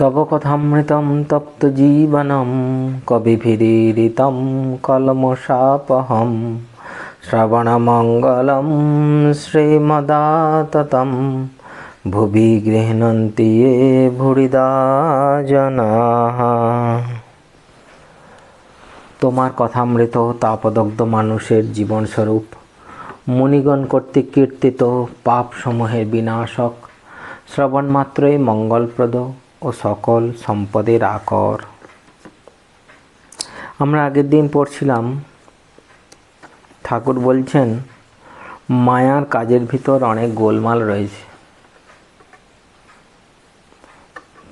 তব কথামৃতম তপ্ত জীবনম কবিভিদীরিতম কলমশাপহম শ্রবণমঙ্গলম শ্রীমদাততম, ভুবি গৃহণন্তি ये ভুরিদা জনাঃ তোমার কথামৃত তাপদগ্ধ মানুষের জীবনস্বরূপ, মুনিগণ কর্তৃক কীর্তিত পাপসমূহের বিনাশক শ্রবণ মাত্রই মঙ্গলপ্রদ। ও সকল সম্পদের আকর। আমরা আগের দিন পড়ছিলাম, ঠাকুর বলছেন, মায়ার কাজের ভিতর অনেক গোলমাল রয়েছে।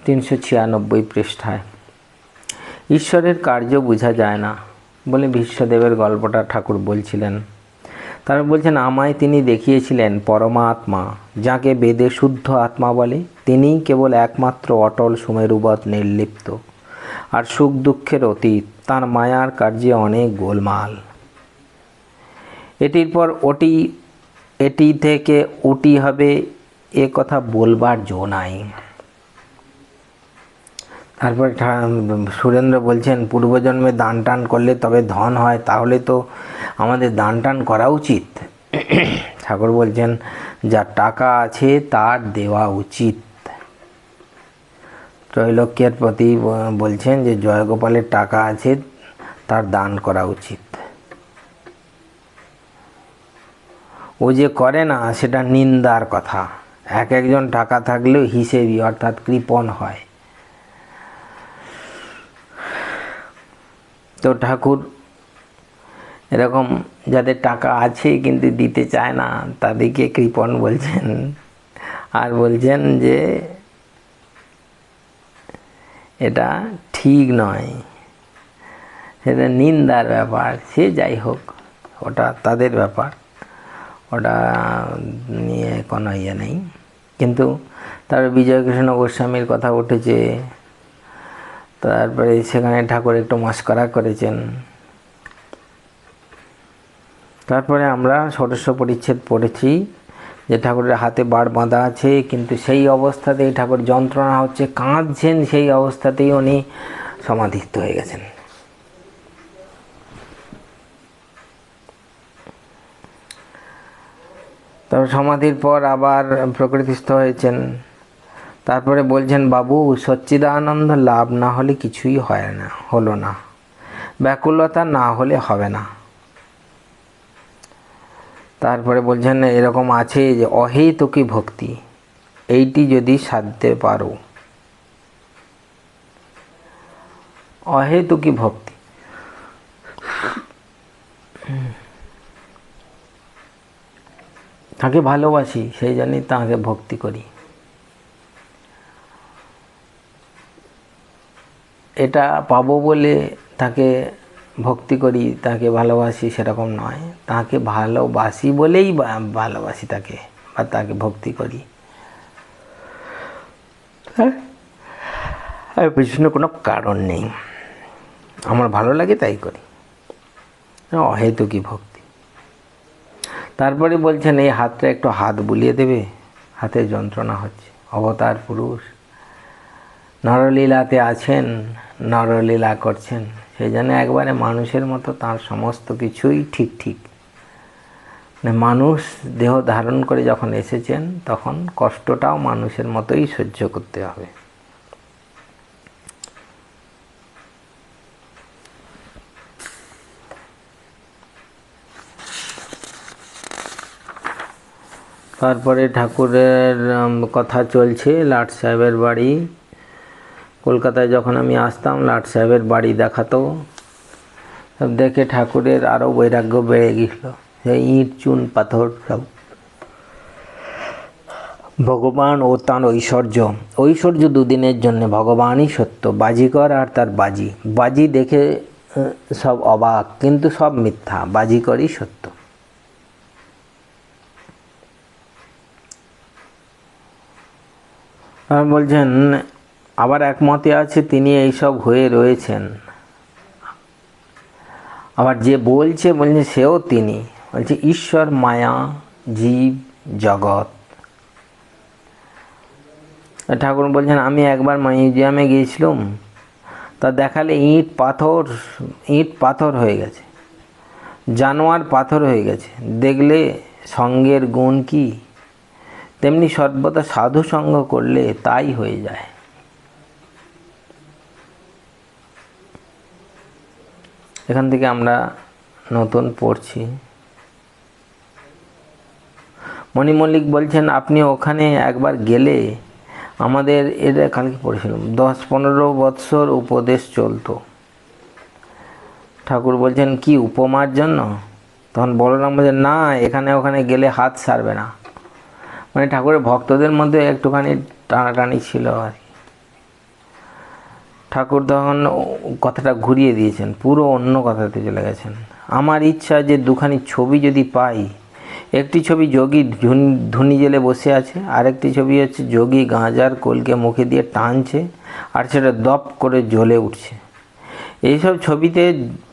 তিনশো ছিয়ানব্বই পৃষ্ঠায়। ঈশ্বরের কার্য বোঝা যায় না, বলে বিশ্বদেবের গল্পটা ঠাকুর বলছিলেন। তারা বলছেন, আমায় তিনি দেখিয়েছিলেন পরমাত্মা, যাকে বেদে শুদ্ধ আত্মা বলে তিনিই কেবল একমাত্র অটল সুমেরুবৎ নির্লিপ্ত। আর সুখ দুঃখের অতীত, তার মায়ার কার্যে অনেক গোলমাল। এটির পর ওটি, এটি থেকে ওটি হবে, এ কথা বলবার জো নাই। তারপরে সুরেন্দ্র বলছেন, পূর্বজন্মে দান টান করলে তবে ধন হয়, তাহলে তো আমাদের দান টান করা উচিত। ঠাকুর বলছেন যার টাকা আছে, তার দেওয়া উচিত। ত্রৈলোক্যের প্রতি বলছেন যে জয়গোপালের টাকা আছে, তার দান করা উচিত। ও যে করে না, সেটা নিন্দার কথা। এক একজন টাকা থাকলেও হিসেবি অর্থাৎ কৃপণ হয়। তো ঠাকুর, এরকম যাদের টাকা আছে কিন্তু দিতে চায় না, তাদেরকে কৃপণ বলছেন। আর বলছেন যে এটা ঠিক নয়। সেটা নিন্দার ব্যাপার, সে যাই হোক, ওটা তাদের ব্যাপার। ওটা নিয়ে কোনো ইয়ে নেই। কিন্তু তার বিজয়কৃষ্ণ গোস্বামীর কথা উঠেছে। তারপরে সেখানে ঠাকুর একটু মস্করা করেছেন। তারপরে আমরা ষোড়শ পরিচ্ছেদ পড়েছি। যে ঠাকুরের হাতে বাড় বাঁধা আছে, কিন্তু সেই অবস্থাতেই ঠাকুর যন্ত্রণা হচ্ছে, কাঁদছেন, সেই অবস্থাতেই উনি সমাধিস্থ হয়ে গেছেন। তারপর সমাধির পর আবার প্রকৃতিস্থ হয়েছেন। তারপরে বলছেন, বাবু, সচ্চিদানন্দ লাভ না হলে কিছুই হয় না, হলো না। ব্যাকুলতা না হলে হবে না। তারপরে বলছেন এরকম আছে যে অহেতুকি ভক্তি। এইটি যদি সাধতে পারো। অহেতুকি ভক্তি। তাকে ভালোবাসি, সেই জন্যই তাকে ভক্তি করি। এটা পাবো বলে তাকে ভক্তি করি, তাকে ভালোবাসি সেরকম নয়। তাকে ভালোবাসি বলেই ভালোবাসি তাকে বা তাকে ভক্তি করি। আর পিছনে কোনো কারণ নেই। আমার ভালো লাগে তাই করি। অহেতুকি ভক্তি। তারপরে বলছেন, এই হাতটা একটু হাত বুলিয়ে দেবে। হাতে যন্ত্রণা হচ্ছে। অবতার পুরুষ। নরলীলাতে আছেন, নরলীলা করছেন। সেই জন্য একবারে মানুষের মতো তার সমস্ত কিছুই ঠিক ঠিক। মানে মানুষ দেহ ধারণ করে যখন এসেছেন, তখন কষ্টটাও মানুষের মতোই সহ্য করতে হবে। তারপরে ঠাকুরের কথা চলছে, লাট সাহেবের বাড়ি। কলকাতায় যখন আমি আসতাম, লাট সাহেবের বাড়ি দেখাতো। সব দেখে ঠাকুরের আরও বৈরাগ্য বেড়ে গেছিল ইট, চুন, পাথর সব। ভগবান ও তার ঐশ্বর্য। ঐশ্বর্য দুদিনের জন্য ভগবানই সত্য। বাজিকর আর তার বাজি। বাজি দেখে সব অবাক, কিন্তু সব মিথ্যা। বাজিকরই সত্য। বলছেন আবার একমতে আছে, তিনি এইসব হয়ে রয়েছেন। আবার যে বলছে বলছে সেও তিনি। বলছে, ঈশ্বর, মায়া, জীব, জগৎ। ঠাকুর বলছেন, আমি একবার মিউজিয়ামে গিয়েছিলাম। তা দেখালে ইট পাথর ইট পাথর হয়ে গেছে। জানোয়ার পাথর হয়ে গেছে। দেখলে সঙ্গের গুণ কি? তেমনি সর্বদা সাধু সঙ্গ করলে তাই হয়ে যায়। এখান থেকে আমরা নতুন পড়ছি। মণি মল্লিক বলছেন, আপনি ওখানে একবার গেলে আমাদের এটা কালকে পড়েছিলাম। দশ পনেরো বৎসর উপদেশ চলতো। ঠাকুর বলছেন, কি উপমার জন্য? তখন বলরাম বলছেন, না, এখানে ওখানে গেলে হাত সারবে না। মানে ঠাকুরের ভক্তদের মধ্যে একটুখানি টানাটানি ছিল আর কি। ঠাকুর তখন কথাটা ঘুরিয়ে দিয়েছেন, পুরো অন্য কথাতে চলে গেছেন। আমার ইচ্ছা যে দুখানি ছবি যদি পাই, একটি ছবি যোগী ধুনি জেলে বসে আছে, আরেকটি ছবি হচ্ছে যোগী গাঁজার কোলকে মুখে দিয়ে টানছে, আর সেটা দপ করে জ্বলে উঠছে। এইসব ছবিতে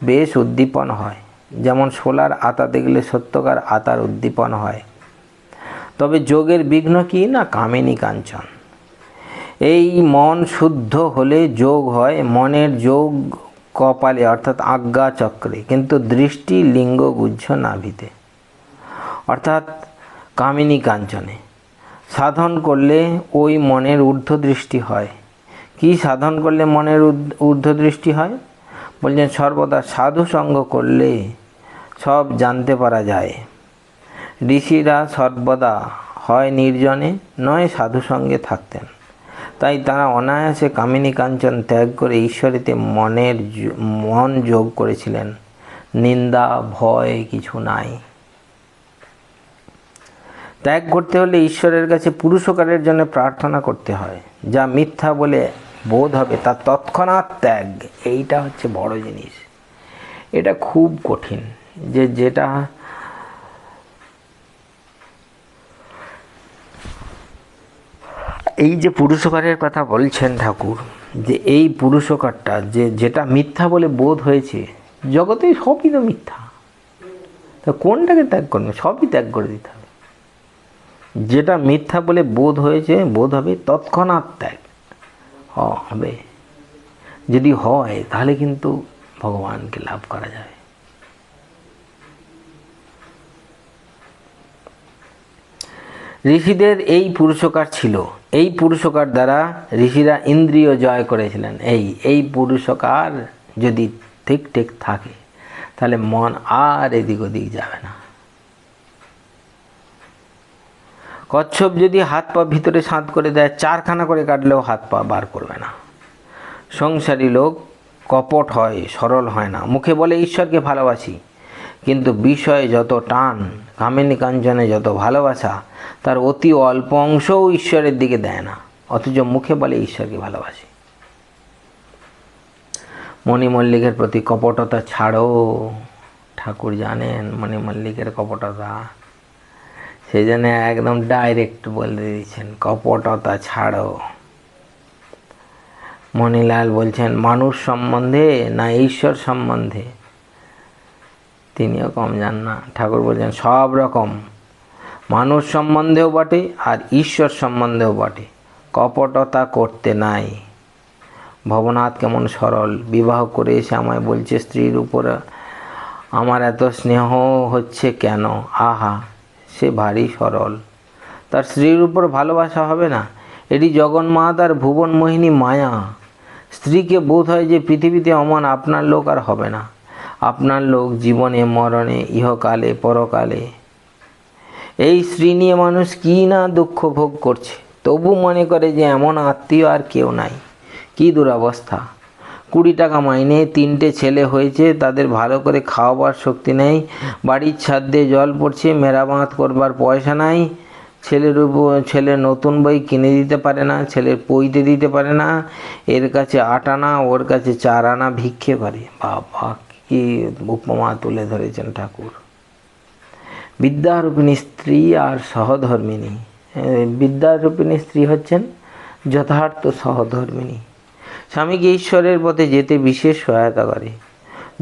বেশ উদ্দীপন হয়, যেমন সোলার আতা দেখলে সত্যকার আতার উদ্দীপন হয়। তবে যোগের বিঘ্ন কি না কামিনী কাঞ্চন? এই মন শুদ্ধ হলে যোগ হয়, মনের যোগ কপালে, অর্থাৎ আজ্ঞা চক্রে। কিন্তু দৃষ্টি লিঙ্গ গুজ্জ নাভিতে। অর্থাৎ কামিনী কাঞ্চনে। সাধন করলে ওই মনের ঊর্ধ্ব দৃষ্টি হয়। কি সাধন করলে মনের ঊর্ধ্ব দৃষ্টি হয়? বলছেন, সর্বদা সাধু সঙ্গ করলে সব জানতে পারা যায়। ঋষিরা সর্বদা হয় নির্জনে, নয় সাধু সঙ্গে থাকতেন। তাই তারা অনায়াসে কামিনী কাঞ্চন ত্যাগ করে ঈশ্বরেতে মনের মন যোগ করেছিলেন। নিন্দা, ভয় কিছু নাই। ত্যাগ করতে হলে ঈশ্বরের কাছে পুরুষকারের জন্য প্রার্থনা করতে হয়। যা মিথ্যা বলে বোধ হবে তার তৎক্ষণাৎ ত্যাগ। এইটা হচ্ছে বড় জিনিস। এটা খুব কঠিন যে যেটা এই যে পুরুষকারের কথা বলছেন ঠাকুর, যে এই পুরুষকারটা যে যেটা মিথ্যা বলে বোধ হয়েছে জগতে সবই তো মিথ্যা। তা কোনটাকে ত্যাগ করবে? সবই ত্যাগ করে দিতে হবে। যেটা মিথ্যা বলে বোধ হয়েছে, বোধ হবে তৎক্ষণাৎ ত্যাগ। হবে। যদি হয়, তাহলে কিন্তু ভগবানকে লাভ করা যায় ঋষিদের এই পুরুষকার ছিল। এই পুরুষকার দ্বারা ঋষিরা ইন্দ্রিয় জয় করেছিলেন। এই এই পুরুষকার যদি ঠিক ঠিক থাকে, তাহলে মন আর এদিক ওদিক যাবে না। কচ্ছপ যদি হাত পা ভিতরে সাঁত করে দেয়, চারখানা করে কাটলেও হাত পা বার করবে না। সংসারী লোক কপট হয়, সরল হয় না। মুখে বলে, ঈশ্বরকে ভালোবাসি। কিন্তু বিষয়ে যত টান, কামিনী কাঞ্চনে যত ভালোবাসা তার অতি অল্প অংশও ঈশ্বরের দিকে দেয় না, অথচ মুখে বলে ঈশ্বরকে ভালোবাসি। মণি মল্লিকের প্রতি কপটতা ছাড়ো, ঠাকুর জানেন মণি মল্লিকের কপটতা। সেই জন্য একদম ডাইরেক্ট বলে দিয়েছেন, কপটতা ছাড়ো। মণিলাল বলছেন, মানুষ সম্বন্ধে না ঈশ্বর সম্বন্ধে? তিনিও কম যান না। ঠাকুর বলছেন, সব রকম। মানুষ সম্বন্ধেও বটে আর ঈশ্বর সম্বন্ধেও বটে। কপটতা করতে নাই। ভবনাথ কেমন সরল। বিবাহ করে এসে আমায় বলছে, স্ত্রীর উপরে আমার এত স্নেহ হচ্ছে কেন? আহা, সে ভারী সরল। তার স্ত্রীর উপর ভালোবাসা হবে না? এটি জগন্মাত আর ভুবন মোহিনী মায়া। স্ত্রীকে বোধ হয় যে পৃথিবীতে অমন আপনার লোক আর হবে না। আপনার লোক জীবনে, মরণে, ইহকালে, পরকালে এই স্ত্রী নিয়ে মানুষ কী না দুঃখ ভোগ করছে? তবু মনে করে যে এমন আত্মীয় আর কেউ নাই। কী দুরবস্থা। কুড়ি টাকা মাইনে তিনটে ছেলে হয়েছে, তাদের ভালো করে খাওয়াবার শক্তি নেই। বাড়ির ছাদ দিয়ে জল পড়ছে, মেরামত করবার পয়সা নাই। ছেলের উপর ছেলে নতুন বই কিনে দিতে পারে না, ছেলের পইতে দিতে পারে না। এর কাছে আট আনা, ওর কাছে চার আনা ভিক্ষে করে। বাবা, কি উপমা তুলে ধরেছেন ঠাকুর। বিদ্যারূপিণী স্ত্রী আর সহধর্মিনী বিদ্যারূপিণী স্ত্রী হচ্ছেন যথার্থ সহধর্মিনী স্বামীকে ঈশ্বরের পথে যেতে বিশেষ সহায়তা করে।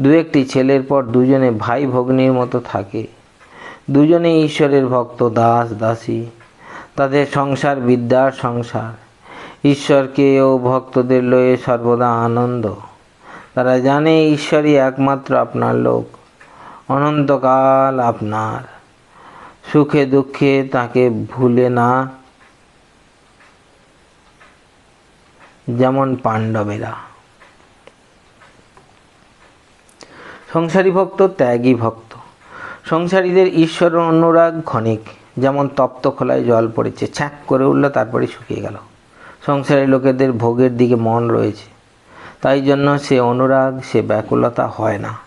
দু একটি ছেলের পর দুজনে ভাই ভগ্নির মতো থাকে। দুজনে ঈশ্বরের ভক্ত, দাস, দাসী। তাদের সংসার বিদ্যার সংসার। ঈশ্বরকে ও ভক্তদের লয়ে সর্বদা আনন্দ। তারা জানে ঈশ্বরই একমাত্র আপনার লোক। অনন্তকাল আপনার। সুখে দুঃখে তাকে ভুলে না। যেমন পাণ্ডবেরা। সংসারী ভক্ত ত্যাগী ভক্ত। সংসারীদের ঈশ্বর অনুরাগ ক্ষণিক। যেমন তপ্ত খোলায় জল পড়েছে, ছ্যাঁক করে উঠল তারপরে শুকিয়ে গেল। সংসারী লোকেদের ভোগের দিকে মন রয়েছে। তাই জন্য সে অনুরাগ, সে ব্যাকুলতা হয় না।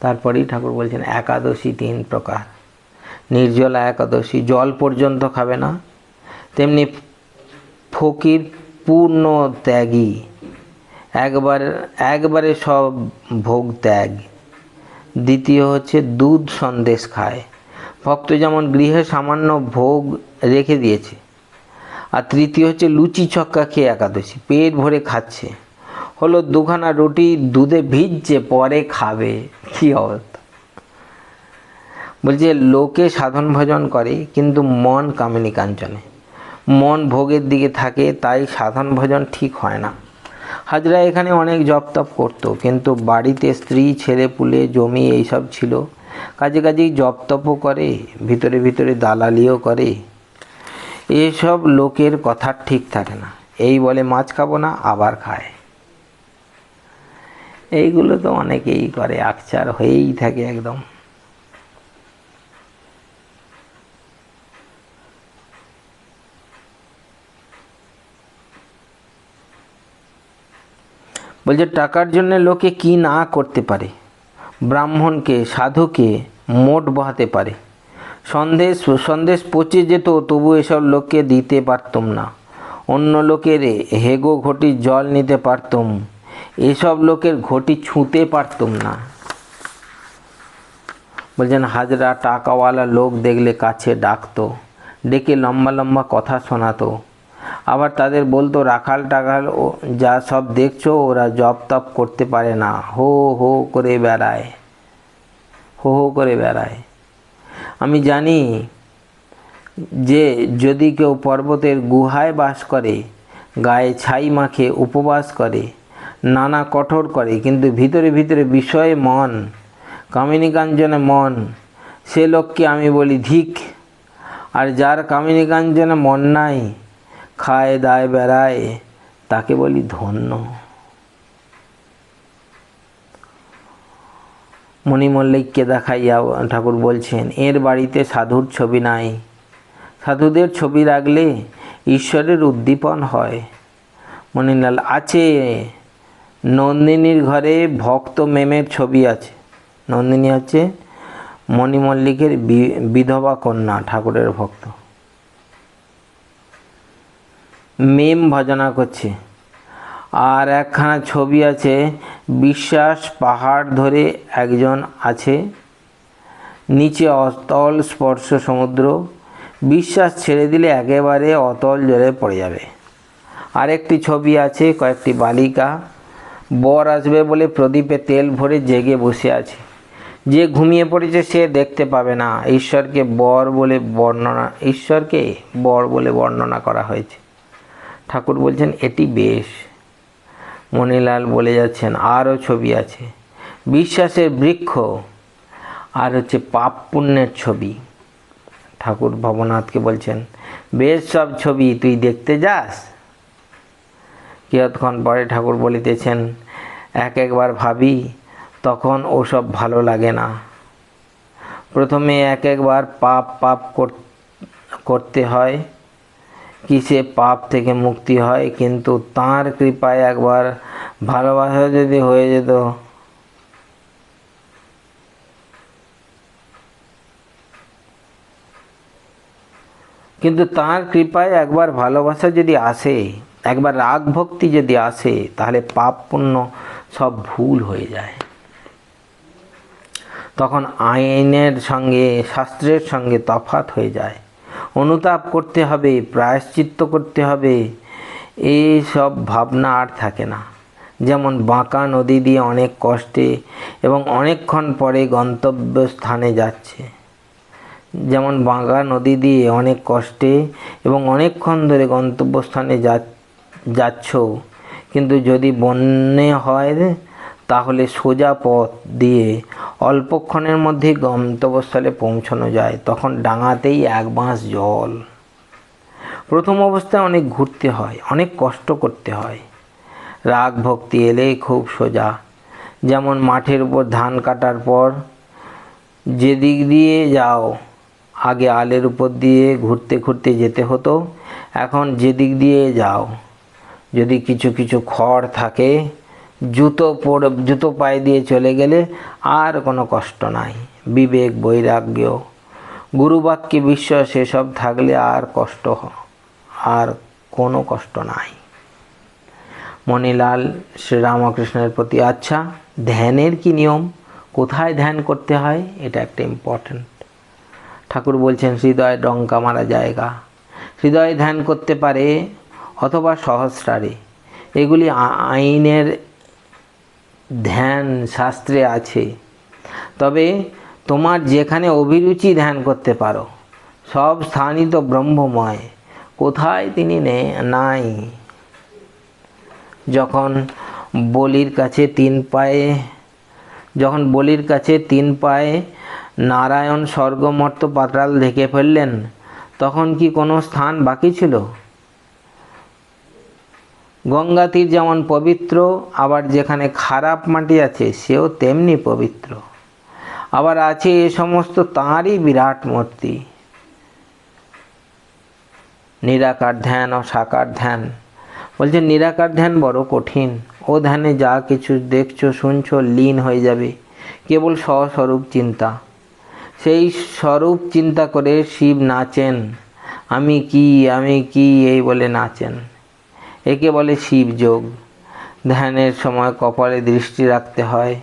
তারপরেই ঠাকুর বলছেন, একাদশী তিন প্রকার। নির্জলা একাদশী, জল পর্যন্ত খাবে না। তেমনি ফকির পূর্ণ ত্যাগী। একবার, একবারে সব ভোগ ত্যাগ। দ্বিতীয় হচ্ছে দুধ সন্দেশ খায়। ভক্ত যেমন গৃহে সামান্য ভোগ রেখে দিয়েছে, আর তৃতীয় হচ্ছে লুচি ছক্কা খেয়ে একাদশী, পেট ভরে খাচ্ছে। হলো দুখানা রুটি দুধে ভিজছে, পরে খাবে, কী অবস্থা? বলছে লোকে সাধন ভজন করে, কিন্তু মন কামিনী কাঞ্চনে। মন ভোগের দিকে থাকে, তাই সাধন ভজন ঠিক হয় না। হাজরা এখানে অনেক জপ তপ করতো, কিন্তু বাড়িতে স্ত্রী, ছেলে, পুলে, জমি এইসব ছিল। কাজে কাজেই জপ তপও করে, ভিতরে ভিতরে দালালিও করে। এসব লোকের কথা ঠিক থাকে না। এই বলে মাছ খাব না, আবার খায়। এইগুলো তো অনেকেই করে আকচার হয়েই থাকে একদম। বলছে, টাকার জন্য লোকে কি না করতে পারে? ব্রাহ্মণকে, সাধুকে মোট বহাতে পারে। সন্দেশ সন্দেশ পচে যেত, তবু এসব লোককে দিতে পারতুম না। অন্য লোকের হেগো ঘটির জল নিতে পারতুম। এসব লোকের ঘটি ছুঁতে পারতুম না। বলছেন, হাজরা টাকাওয়ালা লোক দেখলে কাছে ডাকতো, ডেকে লম্বা লম্বা কথা শোনাতো। আবার তাদের বলতো, রাখাল টাকাল ও যা সব দেখছ, ওরা জব তপ করতে পারে না। হো হো করে বেড়ায়। হো হো করে বেড়ায়। আমি জানি যে যদি কেউ পর্বতের গুহায় বাস করে, গায়ে ছাই মাখে, উপবাস করে, নানা কঠোর করে, কিন্তু ভিতরে ভিতরে বিষয়ে মন কামিনী কাঞ্চনে মন, সে লোককে আমি বলি ধিক। আর যার কামিনী কাঞ্চনে মন নাই খায়, দায়, বেড়ায়, তাকে বলি ধন্য। মণিমল্লিককে দেখাইয়া ঠাকুর বলছেন, এর বাড়িতে সাধুর ছবি নাই। সাধুদের ছবি রাখলে ঈশ্বরের উদ্দীপন হয়। মণিলাল, আছে। নন্দিনীর ঘরে ভক্ত মেমের ছবি আছে। নন্দিনী আছে মণিমল্লিকের বিধবা কন্যা, ঠাকুরের ভক্ত। মেম ভজনা করছে। আর একখানা ছবি আছে, বিশ্বাস পাহাড় ধরে একজন আছে। নিচে অতল স্পর্শ সমুদ্র, বিশ্বাস ছেড়ে দিলে একেবারে অতল জলে পড়ে যাবে। আরেকটি ছবি আছে, কয়েকটি বালিকা, বর আসবে বলে প্রদীপে তেল ভরে জেগে বসে আছে। যে ঘুমিয়ে পড়েছে সে দেখতে পাবে না। ঈশ্বরকে বর বলে বর্ণনা, ঈশ্বরকে বর বলে বর্ণনা করা হয়েছে। ঠাকুর বলছেন, এটি বেশ। মণিলাল বলে যাচ্ছেন, আরও ছবি আছে। বিশ্বাসের বৃক্ষ, আর হচ্ছে পাপ পুণ্যের ছবি। ঠাকুর ভবনাথকে বলছেন, বেশ সব ছবি, তুই দেখতে যাস? কিয়ৎক্ষণ পরে ঠাকুর বলিতেছেন, এক একবার ভাবি, তখন ওসব ভালো লাগে না। প্রথমে এক একবার পাপ পাপ করতে হয় কি সে পাপ থেকে মুক্তি হয়, কিন্তু তার কৃপায় একবার ভালোবাসা যদি হয়ে যেত। কিন্তু তার কৃপায় একবার ভালোবাসা যদি আসে, একবার রাগ ভক্তি যদি আসে, তাহলে পাপ পুণ্য সব ভুল হয়ে যায়। তখন আইনের সঙ্গে, শাস্ত্রের সঙ্গে তফাত হয়ে যায়। অনুতাপ করতে হবে, প্রায়শ্চিত্ত করতে হবে এই সব ভাবনা আর থাকে না। যেমন বাঁকা নদী দিয়ে অনেক কষ্টে এবং অনেকক্ষণ পরে গন্তব্য স্থানে যাচ্ছে। যেমন বাঁকা নদী দিয়ে অনেক কষ্টে এবং অনেকক্ষণ ধরে গন্তব্যস্থানে যা, যাচ্ছ, কিন্তু যদি বন্যে হয় তাহলে সোজা পথ দিয়ে অল্পক্ষণের মধ্যেই গন্তব্যস্থলে পৌঁছানো যায়, তখন ডাঙাতেই এক বাঁশ জল। প্রথম অবস্থায় অনেক ঘুরতে হয়, অনেক কষ্ট করতে হয়। রাগ ভক্তি এলেই খুব সোজা। যেমন মাঠের উপর ধান কাটার পর যেদিক দিয়ে যাও, আগে আলের উপর দিয়ে ঘুরতে ঘুরতে যেতে হতো, এখন যেদিক দিয়ে যাও, যদি কিছু কিছু খড় থাকে জুতো পরে, জুতো পায়ে দিয়ে চলে গেলে আর কোনো কষ্ট নাই। বিবেক, বৈরাগ্য, গুরুবাক্যে বিশ্বাস, এসব থাকলে আর কষ্ট আর কোনো কষ্ট নাই। মণিলাল শ্রীরামকৃষ্ণের প্রতি আচ্ছা ধ্যানের কি নিয়ম? কোথায় ধ্যান করতে হয়? এটা একটা ইম্পর্ট্যান্ট ঠাকুর বলছেন, হৃদয় ডঙ্কা মারা জায়গা। হৃদয় ধ্যান করতে পারে অথবা সহস্রারে। এগুলি আইনের ধ্যান শাস্ত্রে আছে। তবে তোমার যেখানে অভিরুচি ধ্যান করতে পারো, সব স্থানই তো ব্রহ্মময়, কোথায় তিনি নাই। যখন বলির কাছে তিন পায়ে, যখন বলির কাছে তিন পায়ে নারায়ণ স্বর্গমর্ত পাতাল ঢেকে ফেললেন, তখন কি কোনো স্থান বাকি ছিল? গঙ্গা তীর যেমন পবিত্র, আবার যেখানে খারাপ মাটি আছে সেও তেমনি পবিত্র। আবার আছে এ সমস্ত তাঁরই বিরাট মূর্তি। নিরাকার ধ্যান ও সাকার ধ্যান। বলছে, নিরাকার ধ্যান বড় কঠিন। ও ধ্যানে যা কিছু দেখছ, শুনছো, লীন হয়ে যাবে। কেবল স্বস্বরূপ চিন্তা। সেই স্বরূপ চিন্তা করে শিব নাচেন। আমি কি আমি কি, এই বলে নাচেন। একে বলে শিবযোগ ধ্যানের সময় কপালে দৃষ্টি রাখতে হয়।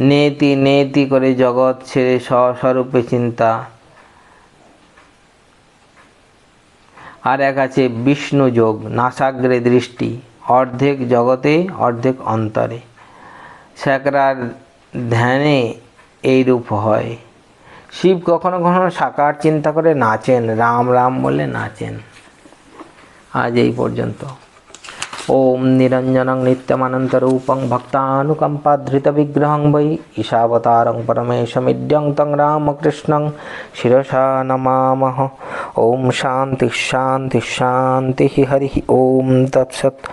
নেতি নেতি করে জগৎ ছেড়ে স্বস্বরূপে চিন্তা। আর এক আছে বিষ্ণু যোগ, নাসাগ্রে দৃষ্টি, অর্ধেক জগতে, অর্ধেক অন্তরে। স্যাকরার ধ্যানে এই রূপ হয়। শিব কখনো কখনো সাকার চিন্তা করে নাচেন, রাম রাম বলে নাচেন। আজ এই পর্যন্ত। ॐ निरञ्जनं नित्यमनन्तरूपं भक्तानुकम्पाधृतविग्रहं वै ईशावतारं परमेशमिड्यं तं रामकृष्णं शिरसा नमामः। ॐ शान्तिः शान्तिः शान्तिः हरिः। ॐ तत्सत्